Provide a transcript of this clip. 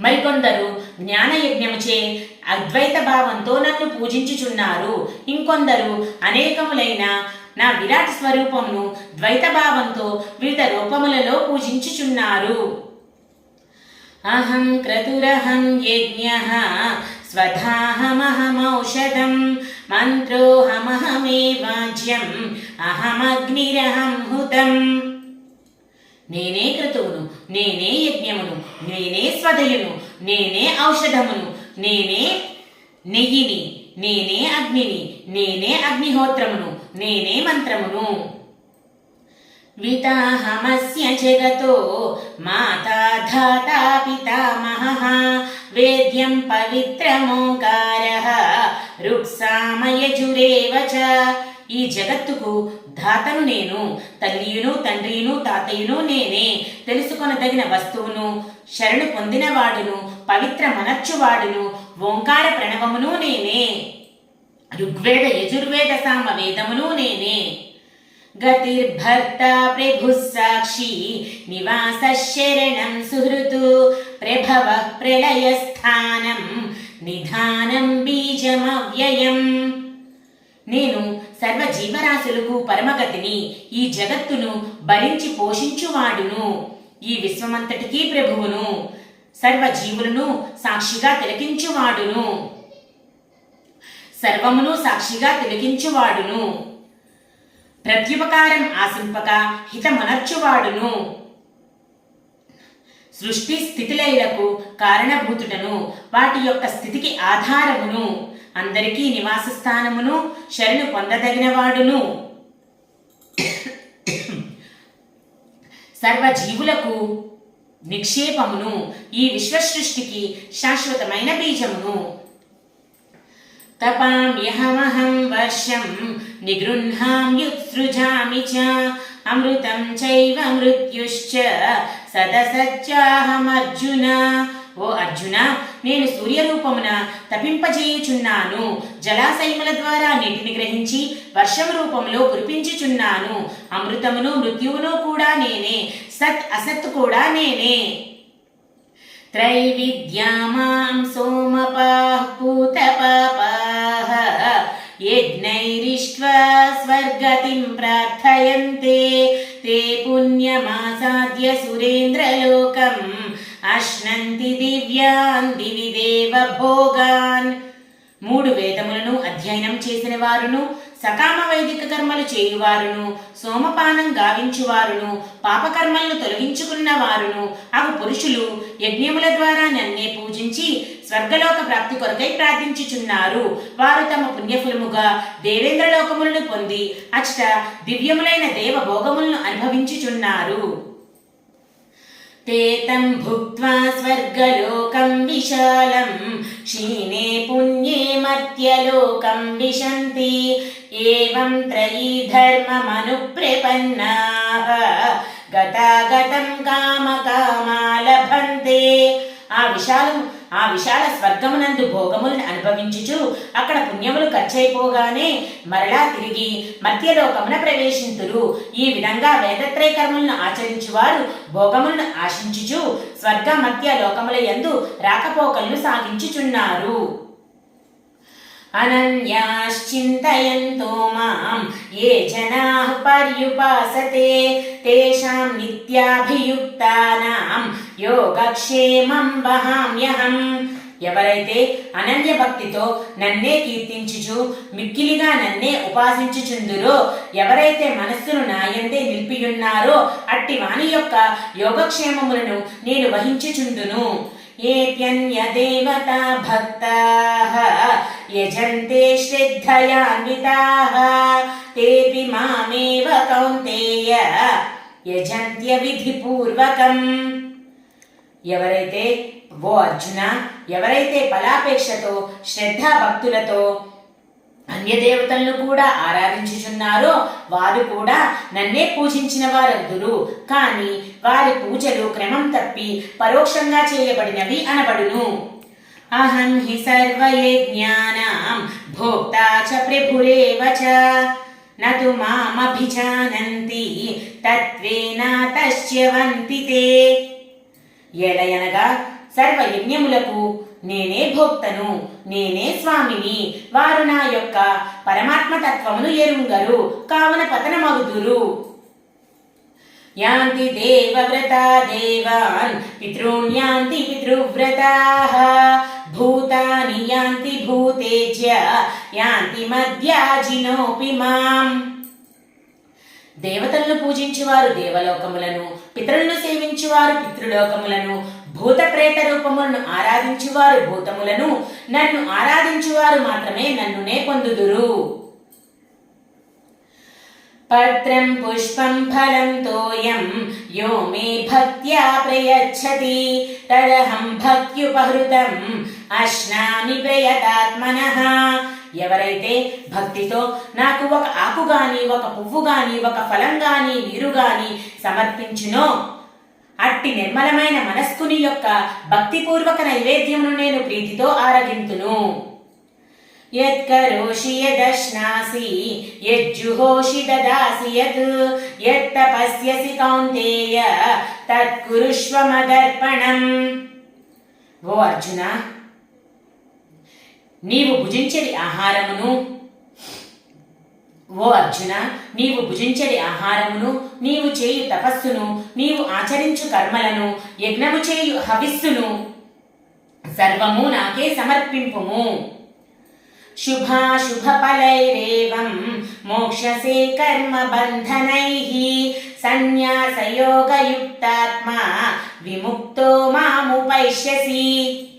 మరికొందరు జ్ఞానయజ్ఞముచే అద్వైత భావంతో నన్ను పూజించుచున్నారు. ఇంకొందరు అనేకములైన నా విరాట్ స్వరూపమును ద్వైత భావంతో వివిధ రూపములలో పూజించుచున్నారు. అహం క్రతురహం యజ్ఞ స్వధాహమహమౌషధం మంత్రోహమహమేవాజ్యం అహమగ్నిరహం హుతం. నేనే క్రతువును నేనే యజ్ఞమును నేనే స్వదయును నేనే ఔషధమును నేనే నెయ్యిని. నేనే అగ్నిని. నేనే అగ్నిహోత్రమును. నేనే మంత్రమును. వితాహమస్య జగతో మాతా ధాతా పితామహః వేద్యం పవిత్రమోకార రుక్సామయజురేవ ఈ జగత్తుకు ధాతను నేను తల్లియును తండ్రియును తాతయ్యను నేనే తెలుసుకొనదగిన వస్తువును శరణు పొందినవాడును పవిత్ర మనర్చువాడును ఓంకార ప్రణవమును నేనే. ఋగ్వేద యజుర్వేద సామ వేదమును నేనే. గతిర్భర్త ప్రభు సాక్షి నివాస శరణం సుహృతు ప్రభవ ప్రళయస్థానం నిధానం బీజమవ్యయం. నేను సర్వ జీవరాశులకు పరమగతిని ఈ జగత్తును భరించి పోషించువాడును. ఈ విశ్వమంతటికీ ప్రభువును. సర్వజీవులను సాక్షిగా తిలకించువాడును. సర్వమును సాక్షిగా తిలకించువాడును. ప్రత్యుపకారం ఆశింపక హితమనర్చువాడును. సృష్టి స్థితిలైలకు కారణభూతుడను. వాటి యొక్క స్థితికి ఆధారమును. అందరికీ నివాస స్థానమును శరణు పొందదగినవాడును. సర్వజీవులకు నిక్షేపమును ఈ విశ్వసృష్టికి శాశ్వతమైన బీజమును. తపామ్యహమహం వర్షం నిగృహ్ణామ్యుత్సృజామి చ అమృతం చైవ మృత్యుశ్చ సదసజ్జాహమర్జున. ఓ అర్జున నేను సూర్యరూపమున తపింపజేయుచున్నాను జలాశయముల ద్వారా నీటిని గ్రహించి వర్షం రూపంలో కురిపించుచున్నాను. అమృతమును మృత్యువును కూడా నేనే సత్ అసత్ కూడా నేనే. త్రైవిద్యామాం సోమపాః పూతపాపాః యజ్ఞైరిష్ట్వా స్వర్గతిం ప్రార్థయంతే. తే పుణ్యమాసాద్య సురేంద్రలోకం అశ్నంతి దివ్యాన్ దివి భోగాన్. మూడు వేదములను అధ్యయనం చేసిన వారును సకామ వైదిక కర్మలు చేయువారును సోమపానం గావించువారును పాపకర్మలను తొలగించుకున్న వారును అవి పురుషులు యజ్ఞముల ద్వారా నన్నే పూజించి స్వర్గలోక ప్రాప్తి కొరకై ప్రార్థించుచున్నారు. వారు తమ పుణ్యఫులముగా దేవేంద్రలోకములను పొంది అచ్చట దివ్యములైన దేవ భోగములను అనుభవించుచున్నారు. తేతం భుక్వా స్వర్గలోకం విశాలం క్షీణే పుణ్యే మధ్యలోకం విశంతి. एवं त्रयी धर्ममनुप्रपन्नाः गतागतं कामकामा लभन्ते ఆ విశాలం ఆ విశాల స్వర్గమునందు భోగములను అనుభవించుచు అక్కడ పుణ్యములు ఖర్చయిపోగానే మరలా తిరిగి మధ్యలోకమున ప్రవేశింతురు ఈ విధంగా వేదత్రయ కర్మలను ఆచరించువారు భోగములను ఆశించుచు స్వర్గ మధ్య లోకముల యందు రాకపోకలను సాగించుచున్నారు అనన్యాశ్చింతయంతో మాం ఏ జనా పర్యుపాసతే తేషాం నిత్యాభియుక్తానాం యోగక్షేమం వహామ్యహం ఎవరైతే అనన్య భక్తితో నన్నే కీర్తించుచు మిక్కిలిగా నన్నే ఉపాసించుచుందురో ఎవరైతే మనస్సును నాయందే నిలిపియున్నారో అట్టి వాని యొక్క యోగక్షేమములను నేను వహించుచుందును. ఏప్యన్యదేవతా భక్తాః యజంతే శ్రద్ధయాన్వితాః తేపి మామేవ కౌంతేయ యజంత్య విధిపూర్వకం. ఎవరైతే ఓ అర్జున ఎవరైతే ఫలాపేక్షతో శ్రద్ధా భక్తులతో అన్యదేవతలను కూడా ఆరాధించుచున్నారో వారు కూడా నన్నే పూజించిన వారద్దురు కాని వారి పూజలు క్రమం తప్పి పరోక్షంగా చేయబడినవి అనబడును. అహం హి సర్వయజ్ఞానాం భోక్తా చ ప్రభురేవ చ. నతు మామభిజానంతి తత్వేన తస్యవంతి తే. ఎలయనగా సర్వ యజ్ఞములకు నేనే భోక్తను నేనే స్వామిని వారు నా యొక్క పరమాత్మ తత్వమును ఎరుంగరు కావున పతనమగుదురు. యాంతి దేవవ్రతా దేవాన్ పితృణ్యాంతి పితృవ్రతాః. భూతాని యాంతి భూతేజ్య యాంతి మధ్యాజినోపి మాం. దేవతలను పూజించువారు దేవలోకములను పితరులను సేవించువారు పితృలోకములను భూత ప్రేత రూపములను ఆరాధించువారు భూతములను. నన్ను ఆరాధించువారు మాత్రమే నన్నునే పొందుదురు. పత్రం పుష్పం ఫలం తోయం. యో మే భక్త్యా ప్రయచ్చతి. తదహం భక్త్యుపహృతం. అశ్నామి ప్రయతాత్మన. ఎవరైతే భక్తితో నాకు ఒక ఆకు గాని ఒక పువ్వు గాని ఒక ఫలం గాని నీరు గాని సమర్పించునో అట్టి నిర్మలమైన మనస్కుని యొక్క భక్తిపూర్వక నైవేద్యమును నేను ప్రీతితో ఆరగింతును. యత్కరోషి యదశ్నాసి యజ్జుహోషి దదాసి యత్ యత్తపస్యసి కౌంతేయ తత్కురుష్వ మదర్పణం ఓ అర్జున నీవు భుజించడి ఆహారమును ఓ అర్జున నీవు భుజించడి ఆహారమును నీవు చేయు తపస్సును నీవు ఆచరించు కర్మలను యజ్ఞము చేయు హవిస్సును సర్వము నాకే సమర్పింపుము. శుభాశుభఫలైరేవం మోక్షసే కర్మ బంధనైః సన్యాసయోగయుక్తాత్మా విముక్తో మాముపైష్యసి